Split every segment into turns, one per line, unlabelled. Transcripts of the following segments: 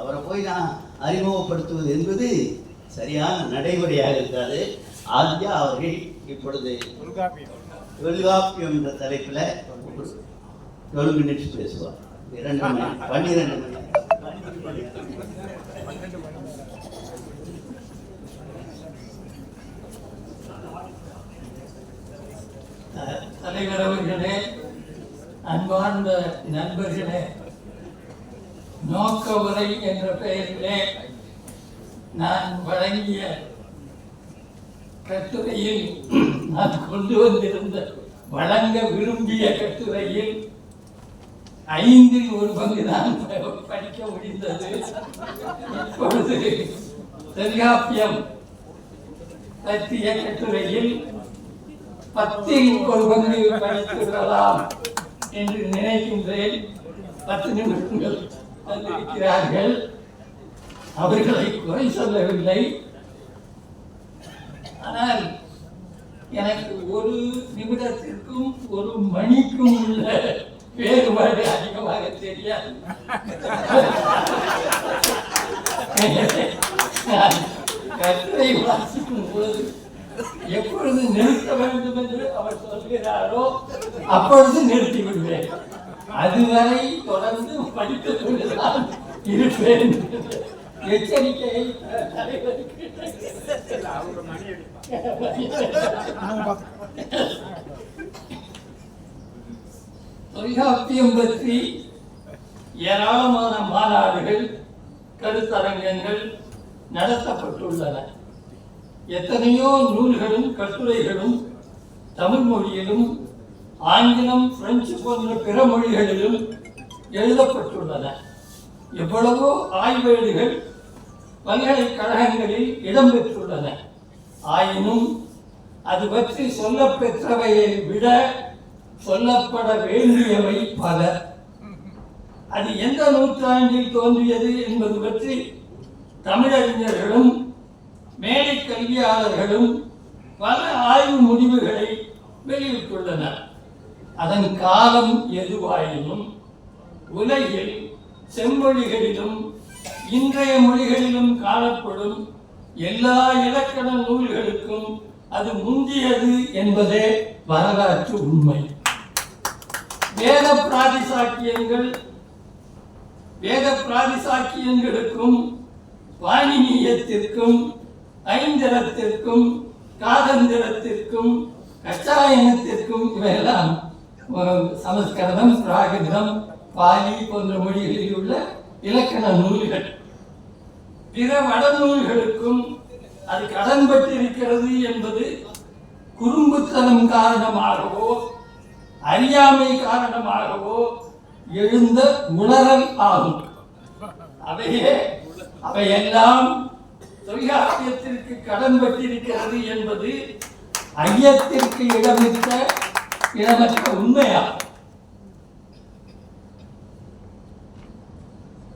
அவரை போய் நான் அறிமுகப்படுத்துவது என்பது சரியான நடைமுறையாக இருக்காது. ஆத்யா அவர்கள் இப்பொழுது தொல்காப்பியம் என்ற தலைப்பில் டுவெல் மினிட்ஸ் பேசுவார். இரண்டு மணி பன்னிரெண்டு மணி.
தலைவர் அவர்களே அன்பார்ந்த நண்பர்களே நோக்க உரை என்ற பெயரிலே நான் வழங்கிய கட்டுரையில் நான் கொண்டு வந்திருந்த வழங்க விரும்பிய கட்டுரையில் ஐந்தில் ஒரு பங்கு தான் படிக்க முடிந்தது. இப்பொழுது தொல்காப்பியம் பற்றிய கட்டுரையில் பத்தில் ஒரு பங்கு படித்துவிடலாம் என்று நினைக்கின்றேன். பத்து நிமிடங்கள். வந்திருக்கிறார்கள் அவர்களை குறை சொல்லவில்லை. ஆனால் எனக்கு ஒரு நிமிடத்திற்கும் ஒரு மணிக்கும் உள்ள வேறுபாடு அதிகமாக தெரியாது. கற்றை வாசிக்கும் பொழுது எப்பொழுது நிறுத்த வேண்டும் என்று அவர் சொல்கிறாரோ அப்பொழுது நிறுத்தி விடுவேன் அதுவரை தொடர்ந்து படித்து கொண்டுதான் இருப்பேன். என்ற எச்சரிக்கையை தொல்காப்பியம் பற்றி ஏராளமான மாநாடுகள் கருத்தரங்கங்கள் நடத்தப்பட்டுள்ளன. எத்தனையோ நூல்களும் கட்டுரைகளும் தமிழ் மொழியிலும் ஆங்கிலம் பிரெஞ்சு போன்ற பிற மொழிகளிலும் எழுதப்பட்டுள்ளன. எவ்வளவோ ஆய்வேடுகள் பல்கலைக்கழகங்களில் இடம்பெற்றுள்ளன. ஆயினும் அது பற்றி சொல்லப்பெற்றவையை விட சொல்லப்பட வேண்டியவை பல. அது எந்த நூற்றாண்டில் தோன்றியது என்பது பற்றி தமிழறிஞர்களும் மேலை கல்வியாளர்களும் பல ஆய்வு முடிவுகளை வெளியிட்டுள்ளனர். அதன் காலம் எதுவாயினும் உலகில் செம்மொழிகளிலும் இன்றைய மொழிகளிலும் காணப்படும் எல்லா இலக்கண நூல்களுக்கும் அது முந்தியது என்பதே வரலாற்று உண்மை. வேத பிராதிசாக்கியங்கள் வேத பிராதிசாக்கியங்களுக்கும் வாணிமீயத்திற்கும் ஐந்திரத்திற்கும் காதந்திரத்திற்கும் கச்சாயனத்திற்கும் இவையெல்லாம் சமஸ்கிருதம் பிராகிருதம் பாலி போன்ற மொழிகளில் உள்ள இலக்கண நூல்கள். பிற வடநூல்களுக்கும் அது கடன்பட்டிருக்கிறது என்பது குறும்புத்தனம் காரணமாகவோ அறியாமை காரணமாகவோ எழுந்த உணரல் ஆகும். அவையே அவையெல்லாம் தொல்காப்பியத்திற்கு கடன்பட்டிருக்கிறது என்பது ஐயத்திற்கு இடமிட்ட இடமற்ற உண்மையா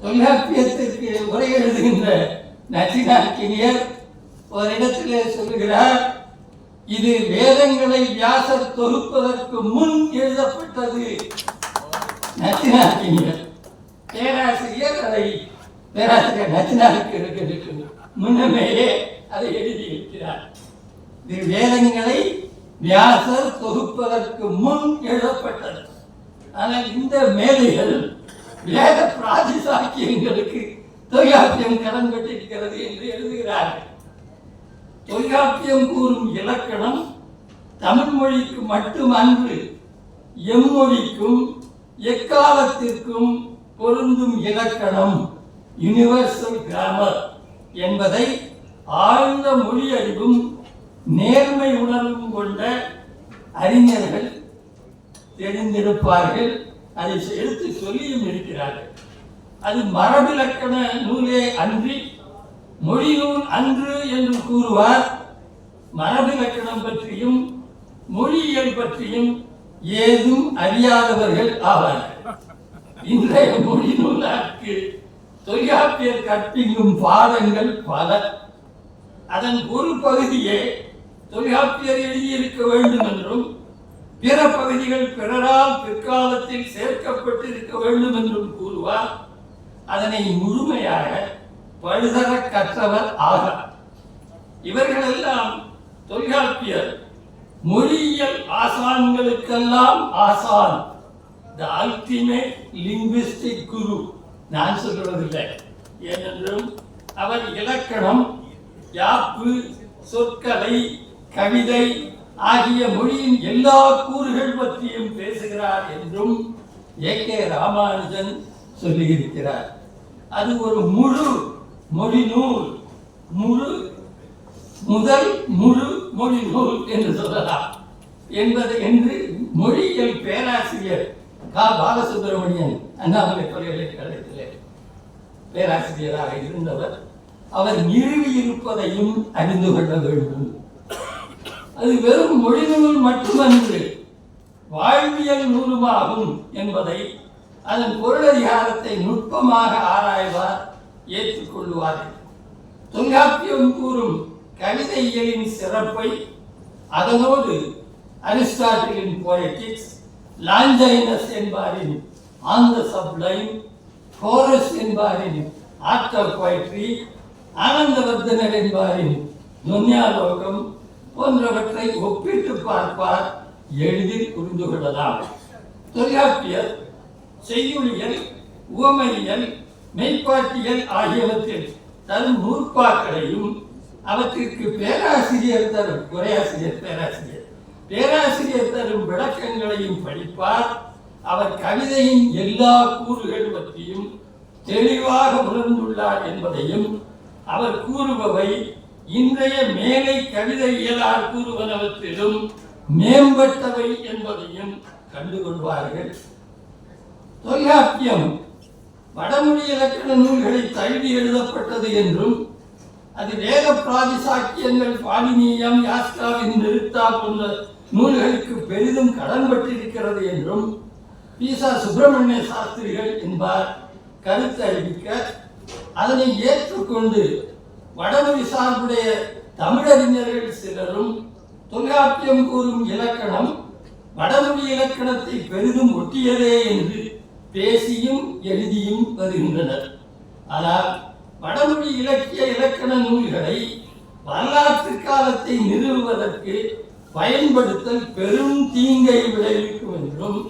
தொல்காப்பியத்திற்கு உரை எழுதுகின்ற நச்சினாக்கினியர் ஒரு இடத்திலே சொல்லுகிறார் இது வேதங்களை வியாசர் தொகுப்பதற்கு முன் எழுதப்பட்டது. நச்சினாக்கினியர் பேராசிரியர் அதை பேராசிரியர் நச்சினாருக்கு முன்னமேயே அதை எழுதியிருக்கிறார். இது வேதங்களை வியாசர் தொகுப்பதற்கு முன் எழுதப்பட்டது. ஆனால் இந்த மேலைகள் வேத பிராதிசாக்கியங்களுக்கு தொல்காப்பியம் கடன் பெற்றிருக்கிறது என்று எழுதுகிறார்கள். தொல்காப்பியம் கூறும் இலக்கணம் தமிழ் மொழிக்கு மட்டுமன்று எம்மொழிக்கும் எக்காலத்திற்கும் பொருந்தும் இலக்கணம் யுனிவர்சல் கிராமர் என்பதை ஆழ்ந்த மொழி அறிவும் நேர்மை உணர்வு கொண்ட அறிஞர்கள் தெரிந்திருப்பார்கள். அதை எடுத்து சொல்லியும் இருக்கிறார்கள். அது மரபிலக்கண நூலே அன்றி மொழி நூல் அன்று என்று கூறுவார். மரபிலக்கணம் பற்றியும் மொழியியல் பற்றியும் ஏதும் அறியாதவர்கள் ஆவார்கள். இன்றைய மொழி நூலாக்கு தொல்காப்பியர் கற்பிக்கும் பாடங்கள் பல. அதன் ஒரு பகுதியே தொல்காப்பியர் எழுதியிருக்க வேண்டும் என்றும் பிற பகுதிகள் பிறரால் பிற்காலத்தில் சேர்க்கப்பட்டு இருக்க வேண்டும் என்றும் கூறுவார் அதனை முழுமையாக பழுதர கற்றவர் ஆகார் இவர்களெல்லாம் தொல்காப்பியர் மொழியியல் ஆசான்களுக்கெல்லாம் ஆசான் த அல்டிமேட் லிங்குவிஸ்டிக் குரு நான் சொல்வதில்லை ஏனென்றும் அவர் இலக்கணம் யாப்பு சொற்களை கவிதை ஆகிய மொழியின் எல்லா கூறுகள் பற்றியும் பேசுகிறார் என்றும் ஏ கே ராமானுஜன் சொல்லியிருக்கிறார். அது ஒரு முழு மொழி நூல். முழு முதல் முழு மொழி நூல் என்று சொல்லலாம். என்பது என்று மொழியியல் பேராசிரியர் கா. பாலசுப்ரமணியன் அண்ணாமலை பல்கலைக்கழகத்திலே பேராசிரியராக இருந்தவர். அவர் நிறுவியிருப்பதையும் அறிந்து கொள்ள வேண்டும். அது வெறும் மொழி நூல் மட்டுமன்று. வாழ்வியல் நூலுமாகும் என்பதை அதன் பொருளதிகாரத்தை நுட்பமாக ஆராய்வார் ஏற்றுக்கொள்வார்கள் தொல்காப்பியம் கூறும் கவிதை இயலின் சிறப்பை அதனோடு அரிஸ்டாட்டிலின் போயட்டிக்ஸ் லாஞ்சைனஸ் என்பாரின் ஆன் த சப்ளைம் கோரஸ் என்பாரின் ஆர்ட் ஆஃப் போய்ட்ரி ஆனந்தவர்தனர் என்பாரின் லோகம் போன்றவற்றை ஒப்பிட்டு பார்ப்பார் எளிதில் புரிந்து கொள்ளலாம். தொல்காப்பியர் செய்யுளியல் உவமையியல் மெய்ப்பாட்டியல் ஆகியவற்றில் தரும் நூற்பாக்களையும் அவற்றிற்கு பேராசிரியர் தரும் உரையாசிரியர் பேராசிரியர். பேராசிரியர் தரும் விளக்கங்களையும் படிப்பார். அவர் கவிதையின் எல்லா கூறுகள் பற்றியும் தெளிவாக உணர்ந்துள்ளார் என்பதையும் அவர் கூறுபவை இன்றைய மேலை கவிதை இயலார் கூறுவனவற்றிலும் மேம்பட்டவை என்பதையும் கண்டுகொள்வார்கள். தொல்காப்பியம் வடமொழி இலக்கண நூல்களை தழுவி எழுதப்பட்டது என்றும் அது வேத பிராதிசாக்கியங்கள் பாலினியம் யாஸ்காவின் நிறுத்தா போன்ற நூல்களுக்கு பெரிதும் கடன்பட்டிருக்கிறது என்றும் பீசா சுப்பிரமணிய சாஸ்திரிகள் என்பார் கருத்து அறிவிக்க அதனை ஏற்றுக்கொண்டு வடமொழி சார்புடைய தமிழறிஞர்கள் சிலரும் தொல்காப்பியம் கூறும் இலக்கணம் வடமொழி இலக்கணத்தை பெரிதும் ஒட்டியதே என்று பேசியும் எழுதியும் வருகின்றனர். ஆனால் வடமொழி இலக்கிய இலக்கண நூல்களை வரலாற்று காலத்தை நிறுவுவதற்கு பயன்படுத்தல் பெரும் தீங்கை விளைவிக்கும் என்றும்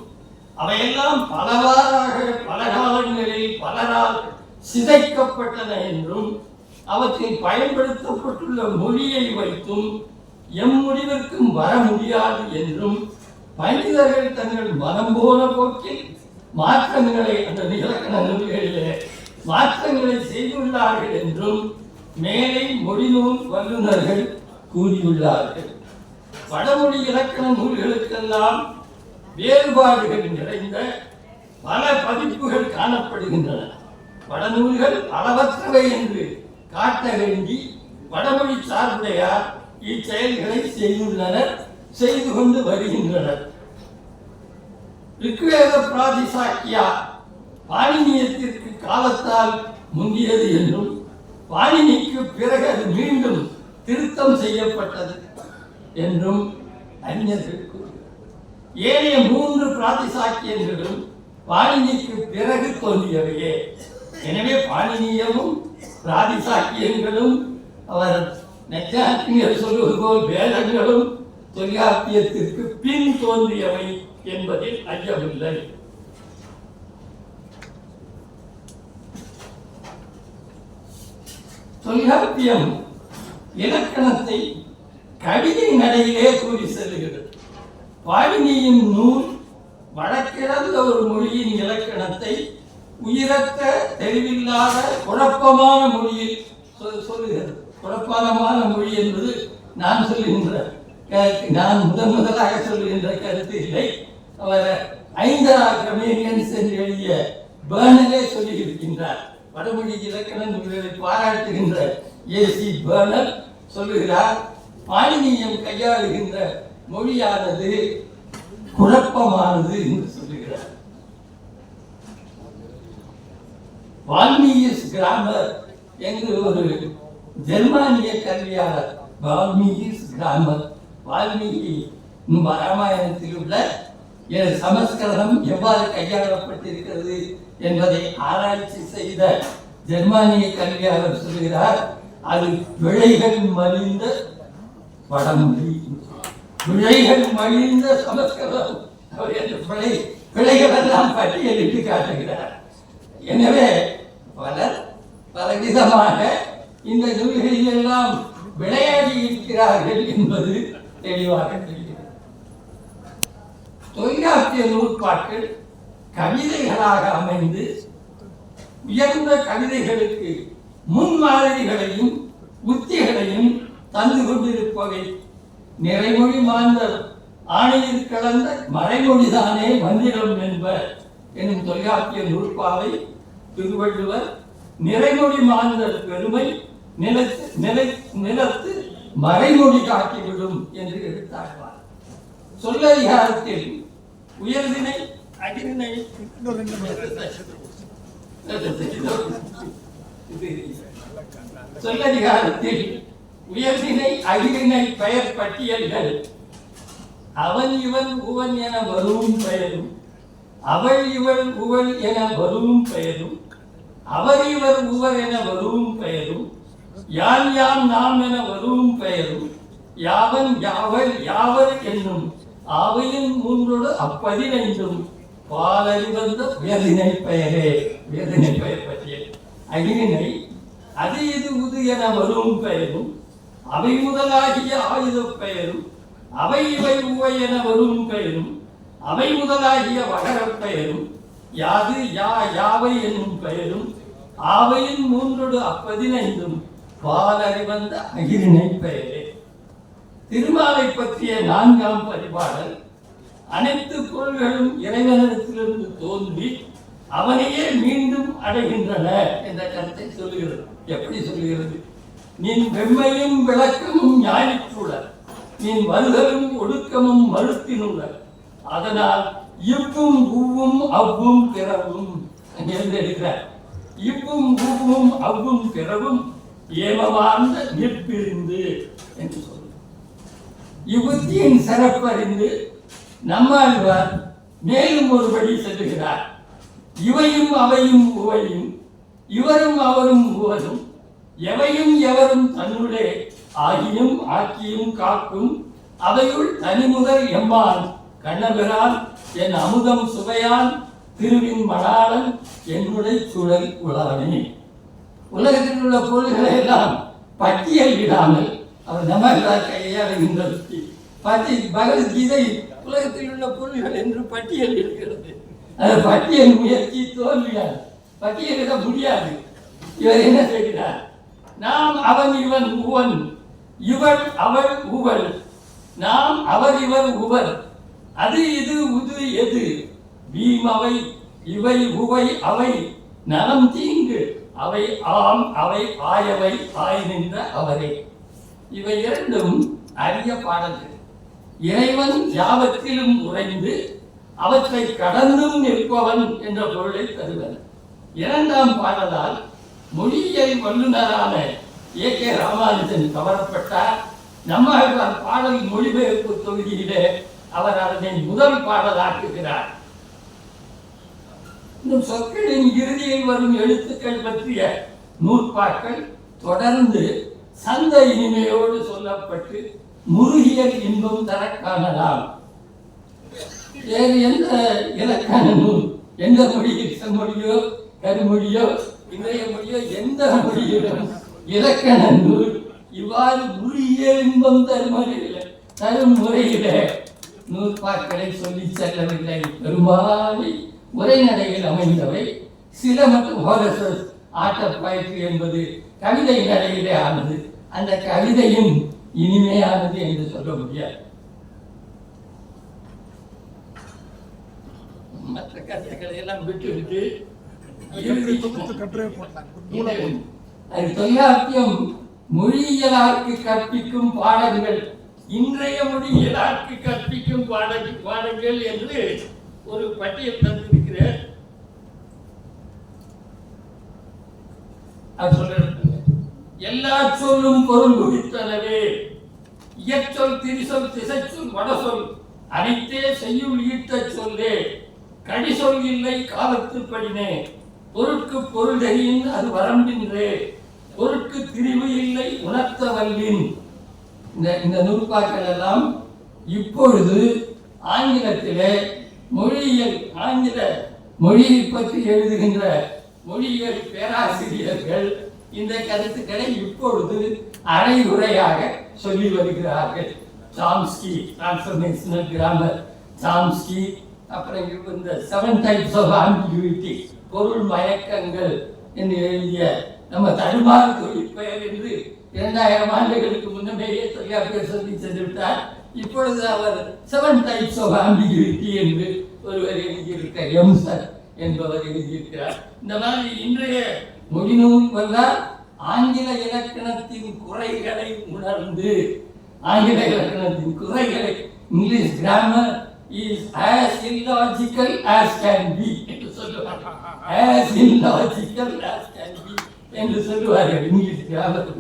அவையெல்லாம் பலவாறாக பல காலங்களில் பலரால் சிதைக்கப்பட்டன என்றும் அவற்றில் பயன்படுத்தப்பட்டுள்ள மொழியை வைத்தும் எம் முடிவிற்கும் வர முடியாது என்றும் மனிதர்கள் தங்கள் மனம் போன போக்கில் மாற்றங்களை அந்த இலக்கண நூல்களிலே மாற்றங்களை செய்துள்ளார்கள் என்றும் மேலை மொழிநூல் வல்லுநர்கள் கூறியுள்ளார்கள். வடமொழி இலக்கண நூல்களுக்கெல்லாம் வேறுபாடுகள் நிறைந்த பல பதிப்புகள் காணப்படுகின்றன. வடநூல்கள் அளவற்றவை என்று காட்ட வேண்டி வடமொழி சார்ந்தையார் இச்செயல்களை செய்துள்ளனர் செய்து கொண்டு வருகின்றனர். ரிக்வேத பிராதிசாக்கியா பாணினியத்திற்கு காலத்தால் முந்தியது என்றும் பாணினிக்கு பிறகு அது மீண்டும் திருத்தம் செய்யப்பட்டது என்றும் அறிஞர்கள் ஏனைய மூன்று பிராதிசாக்கியங்களும் பாணினிக்கு பிறகு தோன்றியவையே. எனவே பாணினியமும் பிராதிசாக்கியங்களும் அவர் நெச்சாத்தியர் சொல்வது போல் வேதங்களும் தொல்காப்பியத்திற்கு பின் தோன்றியவை என்பதில் ஐயமில்லை. தொல்காப்பியம் இலக்கணத்தை கவிதை நடையிலே கூறி செல்கிறது பாலினியின் நூல் வடக்கிழந்த ஒரு மொழியின் இலக்கணத்தை உயிரற்ற தெளிவில்லாத குழப்பமான மொழியில் சொல்- சொல்லுகிறது. குழப்பமான மொழி என்பது நான் சொல்லுகின்ற நான் முதன் முதலாக சொல்லுகின்ற கருத்து இல்லை. அவர் ஐந்தரா கமேனியன்ஸ் என்று எழுதிய பேர்னலே சொல்லி இருக்கின்றார் வடமொழி இலக்கண நூல்களை பாராட்டுகின்ற ஏசி பேர்னர் சொல்லுகிறார் பாணினியம் கையாளுகின்ற மொழியானது குழப்பமானது என்று சொல்லுகிறார் வால்மீகிஸ் கிராமர் என்று ஒரு ஜெர்மானிய கல்வியாளர் வால்மீகிஸ் கிராமர். வால்மீகி ராமாயணத்தில் உள்ள என் சமஸ்கிருதம் எவ்வாறு கையாளப்பட்டிருக்கிறது என்பதை ஆராய்ச்சி செய்த ஜெர்மானிய கல்வியாளர் சொல்கிறார் அது பிழைகள் மலிந்த வடமொழி. பிழைகள் மலிந்த சமஸ்கிருதம். பிழை பிழைகள் எல்லாம் பட்டியலிட்டு காட்டுகிறார். எனவே பலர் பலவிதமாக இந்த தொழில்களில் எல்லாம் விளையாடி இருக்கிறார்கள் என்பது தெளிவாக தெரிகிறது. தொழிலாற்றிய நூற்பாட்கள் கவிதைகளாக அமைந்து உயர்ந்த கவிதைகளுக்கு முன்மாதிரிகளையும் உத்திகளையும் தந்து கொண்டிருப்பவை நிறைமொழி மாந்தர் ஆணையில் கலந்த மறைமொழிதானே மந்திரம் என்ப எனும் தொல்காப்பிய நூற்பாவை திருவள்ளுவர் நிறைமொழி மாறுதல் பெருமை நிலத்து நிலை நிலத்து மறைமொழி காட்டிவிடும் என்று எடுத்தாழ்வார் சொல்லதிகாரத்தில் உயர்தினை அடிநிலை சொல்லதிகாரத்தில் உயர்தினை அகிரினை பெயர் பட்டியல்கள். அவன் இவன் உவன் என வரும் பெயரும் அவள் இவள் உவள் என வரும் பெயரும் அவர் இவர் உவர் என வரும் பெயரும் யான் யாம் நாம் என வரும் பெயரும் யாவன் யாவள் யாவர் என்னும் ஆவையின் மூன்றோடு அப்பதினைந்தும் பாலறிவந்த வேதனை பெயரே வேதனை பெயர் பற்றிய அகிரினை அது இது உது என வரும் பெயரும் அவை முதலாகிய ஆயுத பெயரும் அவை இவை உவை என வரும் பெயரும் அவை முதலாகிய வகரப் பெயரும் யாது யா யாவை என்னும் பெயரும் ஆவையின் மூன்றொடு அப்பதினைந்தும் பாலறிவந்த அகிரினை பெயரே. திருமாலை பற்றிய நான்காம் பரிபாடல் அனைத்து பொருள்களும் இறைவனிடத்திலிருந்து தோன்றி அவனையே மீண்டும் அடைகின்றன என்ற கருத்தை சொல்லுகிறது. எப்படி சொல்லுகிறது? நீ வெம்மையும் விளக்கமும் ஞாயிற்றுளர் நீ வருதலும் ஒடுக்கமும் மறுத்தினுள்ள அதனால் இப்பும் உவ்வும் அவ்வும் பிறவும் எழுதியிருக்கிறார் இப்பும் உவ்வும் அவ்வும் பிறவும் ஏமவார்ந்த நிற்பிரிந்து என்று சொல்லுகிறார். யுவத்தியின் சிறப்பறிந்து நம்மாழ்வார் மேலும் ஒருபடி செல்லுகிறார். இவையும் அவையும் உவையும் இவரும் அவரும் உவரும் எவையும் எவரும் தன்னுடைய ஆகியும் ஆக்கியும் காக்கும் அவையுள் தனிமுதல் எம்மான் கண்ணபிரான் என் அமுதம் சுவையான் திருவின் மடாளன் என்னுடைய சுழல் உலானே உலகத்தில் உள்ள பொருள்களை எல்லாம் பட்டியலிடாமல் அவர் நம்மால் கையாளுகின்றது பட்டி பகவத்கீதை உலகத்தில் உள்ள பொருள்கள் என்று பட்டியல் இருக்கிறது அந்த பட்டியல் முயற்சி தோல்வியாது பட்டியலிட முடியாது. இவர் என்ன செய்கிறார்? நாம் அவன் இவன் உவன் இவள் அவள் உவள். நாம் அவர் இவர் உவர். அது இது உது எது? பீமவை இவை உவை அவை நலம் தீங்கு. அவை ஆம் அவை ஆயவை ஆய் நின்ற அவரே. இவை இரண்டும் அரிய பாடல்கள். இறைவன் யாவத்திலும் உறைந்து அவற்றை கடந்தும் நிற்பவன் என்ற பொருளை தருவன் இரண்டாம் பாடலால் மொழியியல் வல்லுநரான ஏ கே ராமானுஜன் கவரப்பட்டார். நம்ம பாடல் மொழிபெயர்ப்பு தொகுதியிலே அவர் அதனை முதல் பாடலாக்குகிறார் இந்த சொற்களின் இறுதியில் வரும் எழுத்துக்கள் பற்றிய நூற்பாக்கள் தொடர்ந்து சந்த இனிமையோடு சொல்லப்பட்டு முருகியல் இன்பம் தர காணலாம் வேறு எந்த இலக்கண நூல் எந்த மொழியில் செம்மொழியோ கருமொழியோ இன்றைய மொழியோ எந்த மொழியிலும் இலக்கண நூல் இவ்வாறு முருகிய இன்பம் தருமறையில் தரும் முறையில நூற்பாக்களை சொல்லி செல்லவில்லை. பெரும்பாலை உரைநடையில் அமைந்தவை. சில மற்றும் ஹோரசஸ் பயிற்சி என்பது கவிதை நடையிலே ஆனது. அந்த கவிதையும் இனிமையானது என்று சொல்ல முடியாது. மற்ற கருத்துக்களை எல்லாம் விட்டுவிட்டு அது தொல்காப்பியம் மொழியியலாருக்கு கற்பிக்கும் பாடங்கள் இன்றைய மொழியியலாருக்கு கற்பிக்கும் பாட பாடங்கள் என்று ஒரு பட்டியல் தந்திருக்கிறேன் அது சொல்றது எல்லா சொல்லும் பொருள் குறித்தனவே இயற்சொல் திரிசொல் திசைச்சொல் வடசொல். அனைத்தே செய்யும் ஈட்டச் சொல்லே. கடிசொல் சொல் இல்லை காலத்துப்படினே பொருட்கு பொருள் அது வரம்பின்றே பொருட்கு திரிவு இல்லை உணர்த்த வல்லின் இந்த இந்த நூற்பாக்கள் எல்லாம் இப்பொழுது ஆங்கிலத்திலே மொழியியல் ஆங்கில மொழியை பற்றி எழுதுகின்ற மொழியியல் பேராசிரியர்கள் இந்த கருத்துக்களை இப்பொழுது அரைகுறையாக சொல்லி வருகிறார்கள். சாம்ஸ்கி டிரான்ஸ்ஃபர்மேஷனல் கிராமர் சாம்ஸ்கி அப்புறம் இந்த செவன் டைப்ஸ் ஆஃப் ஆம்பிகுவிட்டி பொருள் மயக்கங்கள் என்று எழுதிய நம்ம தருமாறு தொழிற்பெயர் என்று இரண்டாயிரம் ஆண்டுகளுக்கு முன்னமேயே தொல்காப்பியர் சொல்லி சென்றுவிட்டார். இப்பொழுது அவர் செவன் டைப்ஸ் ஆஃப் ஆம்பிகிரிட்டி என்று ஒருவர் எழுதியிருக்கிறார். எம்சர் என்பவர் எழுதியிருக்கிறார். இந்த மாதிரி இன்றைய மொழிநூல் வந்தால் ஆங்கில இலக்கணத்தின் குறைகளை உணர்ந்து ஆங்கில இலக்கணத்தின் குறைகளை English grammar is as illogical as can be என்று சொல்லுவார் as illogical as can be என்று சொல்லுவார்கள் இங்கிலீஷ் கிராமர்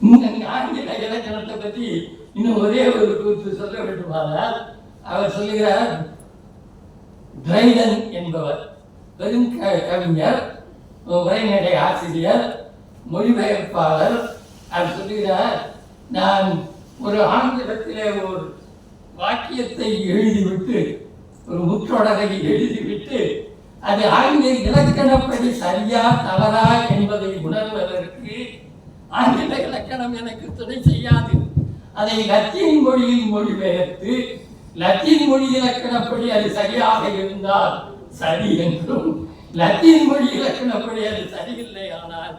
இந்த ஆங்கில இலக்கணத்தை பற்றி இன்னும் ஒரே ஒரு கூத்து சொல்ல வேண்டுமானால் அவர் சொல்லுகிறார் டிரைடன் என்பவர் பெரும் கவிஞர் உரைநடை ஆசிரியர் மொழிபெயர்ப்பாளர். அவர் சொல்லுகிறார் நான் ஒரு ஆங்கிலத்திலே ஒரு வாக்கியத்தை எழுதிவிட்டு ஒரு முற்றொடரை எழுதிவிட்டு அது ஆங்கில இலக்கணப்படி சரியா தவறா என்பதை உணர்வதற்கு ஆங்கில இலக்கணம் எனக்கு துணை செய்யாது. அதை லத்தீன் மொழியில் மொழிபெயர்த்து லத்தீன் மொழி இலக்கணப்படி அது சரியாக இருந்தால் சரி என்றும் லத்தீன் மொழி இலக்கணப்படி அது சரியில்லை ஆனால்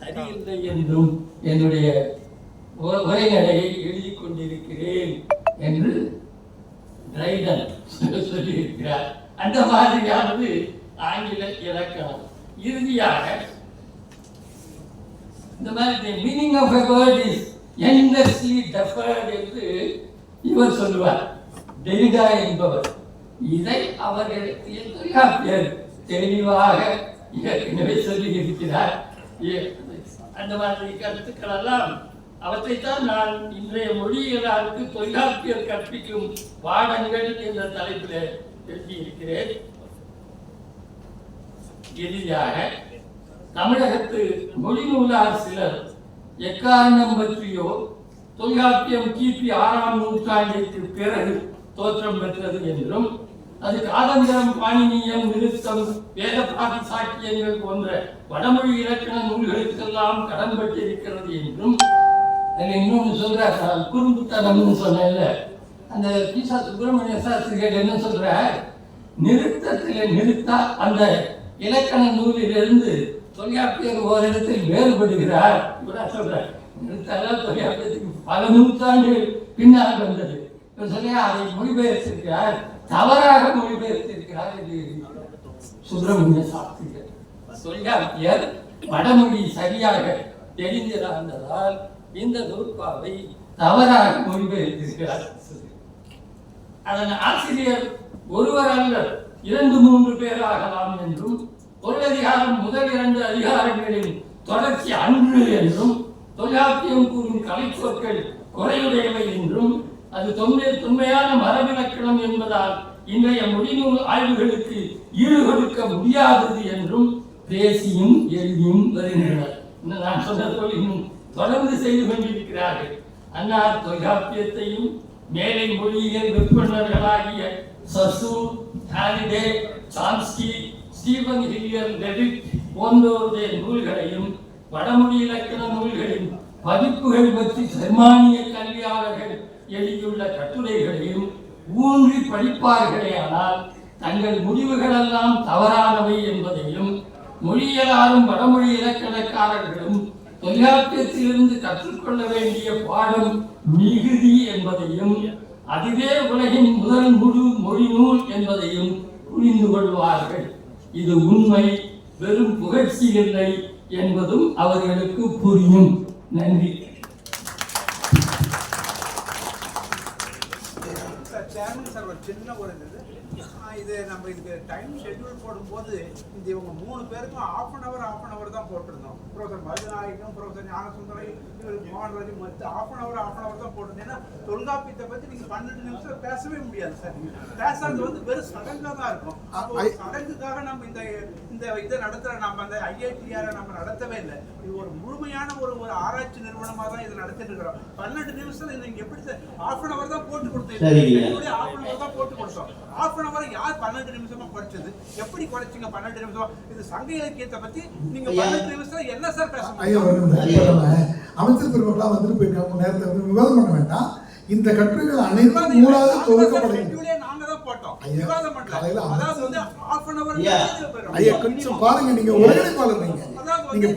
சரியில்லை என்றும் என்னுடைய உரைநடையை எழுதி கொண்டிருக்கிறேன் என்று டிரைடன் சொல்லியிருக்கிறார். அந்த மாதிரியானது ஆங்கில இலக்கணம். இறுதியாக இந்த மாதிரி the meaning of a is is endlessly deferred என்று இவர் சொல்லுவார். டெரிடா என்பவர். இதை அவர்களுக்கு தெளிவாக ஏற்கனவே சொல்லி இருக்கிறார் அந்த மாதிரி கருத்துக்கள் எல்லாம் அவற்றைத்தான் நான் இன்றைய மொழியியலாருக்கு தொல்காப்பியர் கற்பிக்கும் பாடங்கள் என்ற தலைப்பில் எழுதியிருக்கிறேன். இறுதியாக தமிழகத்து மொழி நூலார் சிலர் எக்காரணம் பற்றியோ தொல்காப்பியம் கிபி ஆறாம் நூற்றாண்டிற்கு பிறகு தோற்றம் பெற்றது என்றும் அது காதந்திரம் பாணினியம் நிறுத்தம் வேதபாதி சாக்கியங்கள் போன்ற வடமொழி இலக்கண நூல்களுக்கெல்லாம் கடன்பட்டிருக்கிறது என்றும் அதில் இன்னொன்று சொல்றார் நான் குறும்புத்தனம்னு சொன்னேன்ல. அந்த பீசா சுப்பிரமணிய சாஸ்திரிகள் என்ன சொல்றார்? நிறுத்தத்தில் நிறுத்தா அந்த இலக்கண நூலிலிருந்து தொல்காப்பியர் ஓரிடத்தில் வேறுபடுகிறார். சொல்றார் தொல்காப்பியத்துக்கு பல நூற்றாண்டு பின்னால் வந்தது. சொல்லியா அதை மொழிபெயர்த்திருக்கிறார். தவறாக மொழிபெயர்த்திருக்கிறார் என்று சுப்பிரமணிய சாஸ்திரிகள். தொல்காப்பியர் வடமொழி சரியாக தெரிந்திராததால் இந்த நூற்பாவை தவறாக மொழிபெயர்த்திருக்கிறார். அதன் ஆசிரியர் ஒருவர் அல்ல இரண்டு மூன்று பேர் ஆகலாம் என்றும் பொருளதிகாரம் முதல் இரண்டு அதிகாரங்களின் தொடர்ச்சி அன்று என்றும் தொல்காப்பியம் கூறும் கலைச்சொற்கள் குறையுடையவை என்றும் அது தொன்மை தொன்மையான மரபிலக்கணம் என்பதால் இன்றைய மொழிநூல் ஆய்வுகளுக்கு ஈடுகொடுக்க முடியாதது என்றும் பேசியும் எழுதியும் வருகின்றனர். நான் சொன்னது போல் இன்னும் தொடர்ந்து செய்து கொண்டிருக்கிறார்கள். அன்னார் தொல்காப்பியத்தையும் மேலை மொழியியல் விற்பனர்களாகிய Saussure Halliday Chomsky Stephen Hillier Levitt போன்றோருடைய நூல்களையும் வடமொழி இலக்கண நூல்களின் பதிப்புகள் பற்றி ஜெர்மானிய கல்வியாளர்கள் எழுதியுள்ள கட்டுரைகளையும் ஊன்றி படிப்பார்களேயானால் தங்கள் முடிவுகளெல்லாம் தவறானவை என்பதையும் மொழியலாரும் வடமொழி இலக்கணக்காரர்களும் தொல்காப்பியத்திலிருந்து கற்றுக்கொள்ள வேண்டிய பாடம் மிகுதி என்பதையும் அதுவே உலகின் முதல் முழு மொழி நூல் என்பதையும் புரிந்து கொள்வார்கள். இது உண்மை வெறும் புகழ்ச்சி இல்லை என்பதும் அவர்களுக்கு புரியும். நன்றி.
சார் ஒரு சின்ன ஒரு இது நம்ம இதுக்கு டைம் ஷெட்யூல் போடும்போது இந்த இவங்க மூணு பேருக்கும் half an hour half an hour தான் போட்டிருந்தோம். ப்ரொஃபசர் மதுநாயகம் ப்ரொஃபசர் ஞானசுந்தரம் இவருக்கு மோகன்ராஜ் மொத்தம் half an hour half an hour தான் போட்டிருந்தோம். ஏன்னா தொல்காப்பியத்தை பத்தி நீங்க பன்னெண்டு நிமிஷம் பேசவே முடியாது சார். பேசாதது வந்து வெறும் சடங்கா தான் இருக்கும். அப்போ சடங்குக்காக நம்ம இந்த இந்த இதை நடத்துற நம்ம அந்த ஐஐடிஆர் நம்ம நடத்தவே இல்லை. இது ஒரு முழுமையான ஒரு ஒரு ஆராய்ச்சி நிறுவனமா தான் இதை நடத்திட்டு இருக்கிறோம். பன்னெண்டு நிமிஷம் நீங்க எப்படி சார் ஆஃப் அன் ஹவர் தான் போட்டு. கொடுத்தோம் ஆஃப் அன் ஹவர் தான் போட்டு கொடுத்தோம். ஆஃப் அன் ஹவர் யார் பன்னெண்டு நிமிஷமா குறைச்சது? எப்படி குறைச்சிங்க பன்னெண்டு நிமிஷம்? இது சங்க இலக்கியத்தை பத்தி நீங்க. பன்னெண்டு நிமிஷம் என்ன சார் பேச
அமைச்சர் பெருமக்கெல்லாம் வந்துட்டு போயிருக்காங்க. நேரத்தை வந்து விவாதம் பண்ண வேண்டாம். இந்த கட்டுரைகள் அனைத்தும் மூலாவது தொகுக்கப்படுகிறது
ஷெட்யூலே நாங்க தான் போட்டோம்.
ஐயா, கொஞ்சம் பாருங்க. நீங்க
அதாவது வந்து
நீங்க.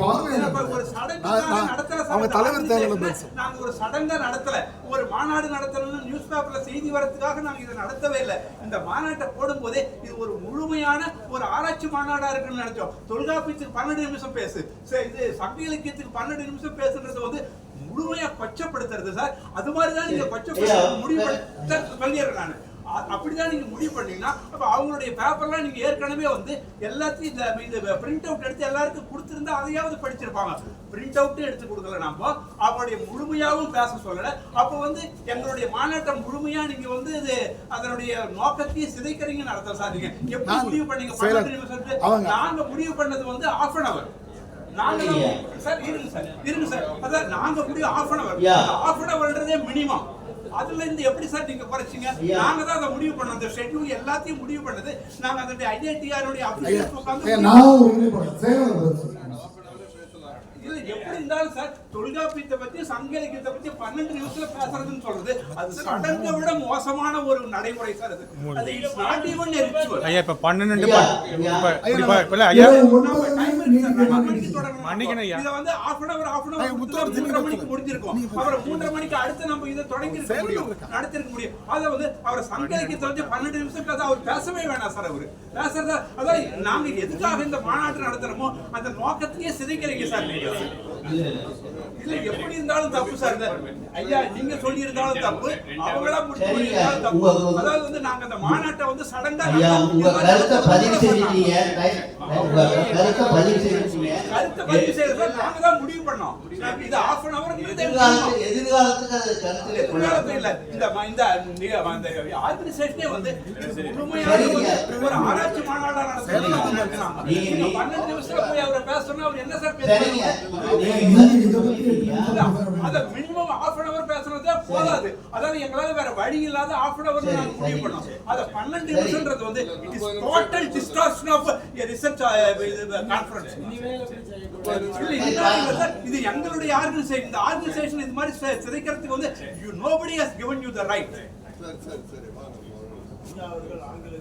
அவங்க தலைவர் தேவையில்ல
ஆர்கனைசேஷன்ல
பேச
நாங்க ஒரு சடங்கா நடத்தல. ஒரு மாநாடு நடத்தணும்னு நியூஸ் பேப்பர்ல செய்தி வரதுக்காக நாங்க இதை நடத்தவே இல்லை. இந்த மாநாட்டை போடும்போதே இது ஒரு முழுமையான ஒரு ஆராய்ச்சி மாநாடா இருக்குன்னு நினைச்சோம். தொல்காப்பியத்துக்கு பன்னெண்டு நிமிஷம் பேசு. சரி, இது சங்க இலக்கியத்துக்கு பன்னெண்டு நிமிஷம் பேசுன்றது வந்து முழுமையா கொச்சப்படுத்துறது சார். அது மாதிரி தான் நீங்க கொச்சப்படுத்த முடிவு பண்ண சார், சொல்லிடுறேன் நான். அப்படிதான் நீங்க முடிவு பண்ணீங்கன்னா அப்ப அவங்களுடைய பேப்பர்லாம் நீங்க ஏற்கனவே வந்து எல்லாத்தையும் இந்த இந்த பிரிண்ட் அவுட் எடுத்து எல்லாருக்கும் கொடுத்திருந்தா அதையாவது படிச்சிருப்பாங்க. பிரிண்ட் அவுட் எடுத்து கொடுக்கல நாம. அவங்களுடைய முழுமையாவும் பேச சொல்லல. அப்ப வந்து எங்களுடைய மாநாட்டை முழுமையா நீங்க வந்து இது அதனுடைய நோக்கத்தையும் சிதைக்கிறீங்கன்னு அர்த்தம் சார். நீங்க எப்படி முடிவு பண்ணீங்க? நிமிஷத்துக்கு
அவங்க.
நாங்க முடிவு பண்ணது வந்து ஆஃப் அன் அவர் நாங்க. சார் இருங்க சார் இருங்க சார். அதான் நாங்க முடிவு half an hour. Half an அவர்ன்றதே minimum அதுல இருந்து எப்படி சார் நீங்க குறைச்சீங்க. நாங்க தான் அதை முடிவு பண்ணோம். அந்த ஷெட்யூல் எல்லாத்தையும் முடிவு பண்ணது. நாங்க
பதில் சொல்லுங்க.
இல்ல எப்படி இருந்தாலும் சார் தொல்காப்பியத்தை பத்தி சங்க இலக்கியத்தை பத்தி பன்னெண்டு நிமிஷத்துல பேசுறதுன்னு சொல்றது அது சடங்கை விட மோசமான ஒரு நடைமுறை சார் அது. அது இட்ஸ் நாட் ஈவன் ரிச்சுவல்
ஐயா இப்ப பன்னெண்டு
ஐயா,
இதை வந்து
முத்தோர்
கொடுத்துட்டா
திரும்பி
மூன்றரை மணிக்கு. முடிஞ்சிருக்கும். அப்புறம் மூன்றரை மணிக்கு அடுத்து நம்ம இதை தொடங்கி இருக்க முடியும். நடத்திருக்க முடியும். அதை வந்து அவர் சங்க இலக்கியத்தை வந்து பன்னெண்டு நிமிஷம் பேச அவர் பேசவே வேணாம் சார் அவரு. பேசுறதா- அதான் நாங்க எதுக்காக இந்த மாநாட்டு நடத்துறோமோ அந்த நோக்கத்தையே சிதைக்கிறீங்க சார் நீங்க
இல்ல, இல்ல.
இல்ல எப்படி இருந்தாலும் தப்பு சார் ஐயா நீங்க சொல்லி இருந்தாலும் தப்பு அவங்களா முடிச்சு தப்பு அதாவது வந்து நாங்க அந்த மாநாட்டை வந்து சடங்கா
ஐயா உங்க கருத்தை பதிவு செஞ்சிட்டீங்க கருத்தை பதிவு
கருத்தை பதிவு செய்யறது நாங்க தான் முடிவு பண்ணோம் இது ஆஃப் அன் அவர்
எதிர்காலத்துக்கு அது
எதிர்காலத்துல இல்ல இந்த இந்த அந்த ஆர்கனைசேஷனே வந்து முழுமையான ஒரு- ஆராய்ச்சி மாநாடா நடத்தணும்னு
நீங்க-
பன்னெண்டு நிமிஷத்துல போய் அவரை பேச அவர் என்ன சார்
பேசுறீங்க
அத மினிமம் half அன் அவர் பேசுறதே போதாது அதாவது எங்களால வேற வழி இல்லாத half அன்
அவர்
நாங்க முடிவு பண்ணோம் அத பன்னெண்டு நிமிஷம்ன்றது வந்து it is total distortion of research இது எங்களுடைய ஆர்கனைசேஷன் இந்த ஆர்கனைசேஷன் இது மாதிரி சிதைக்கிறதுக்கு வந்து you nobody has given you the right.
சரி சரி சரி வாங்க
அவர்கள் ஆங்கிலத்திலே